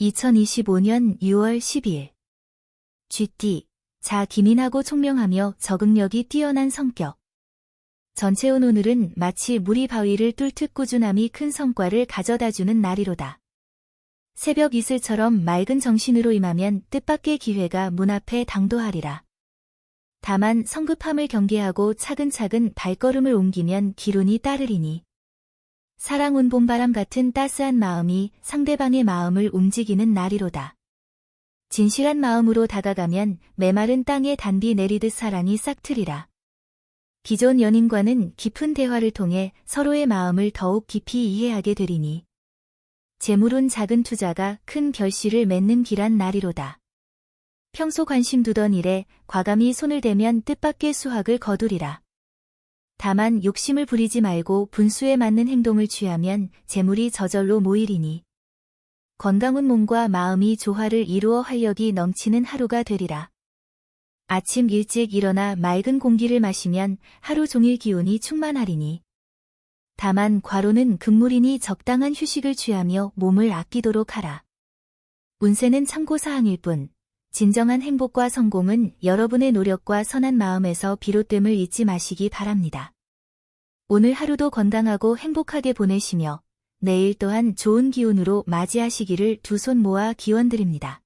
2025년 6월 12일 GT 자 기민하고 총명하며 적응력이 뛰어난 성격 전체온 오늘은 마치 물이 바위를 뚫듯 꾸준함이 큰 성과를 가져다주는 날이로다. 새벽 이슬처럼 맑은 정신으로 임하면 뜻밖의 기회가 문 앞에 당도하리라. 다만 성급함을 경계하고 차근차근 발걸음을 옮기면 기론이 따르리니 사랑 온 봄바람 같은 따스한 마음이 상대방의 마음을 움직이는 날이로다. 진실한 마음으로 다가가면 메마른 땅에 단비 내리듯 사랑이 싹트리라. 기존 연인과는 깊은 대화를 통해 서로의 마음을 더욱 깊이 이해하게 되리니 재물운 작은 투자가 큰 결실을 맺는 길한 날이로다. 평소 관심 두던 일에 과감히 손을 대면 뜻밖의 수확을 거두리라. 다만 욕심을 부리지 말고 분수에 맞는 행동을 취하면 재물이 저절로 모이리니 건강한 몸과 마음이 조화를 이루어 활력이 넘치는 하루가 되리라. 아침 일찍 일어나 맑은 공기를 마시면 하루 종일 기운이 충만하리니 다만 과로는 금물이니 적당한 휴식을 취하며 몸을 아끼도록 하라. 운세는 참고사항일 뿐 진정한 행복과 성공은 여러분의 노력과 선한 마음에서 비롯됨을 잊지 마시기 바랍니다. 오늘 하루도 건강하고 행복하게 보내시며 내일 또한 좋은 기운으로 맞이하시기를 두 손 모아 기원드립니다.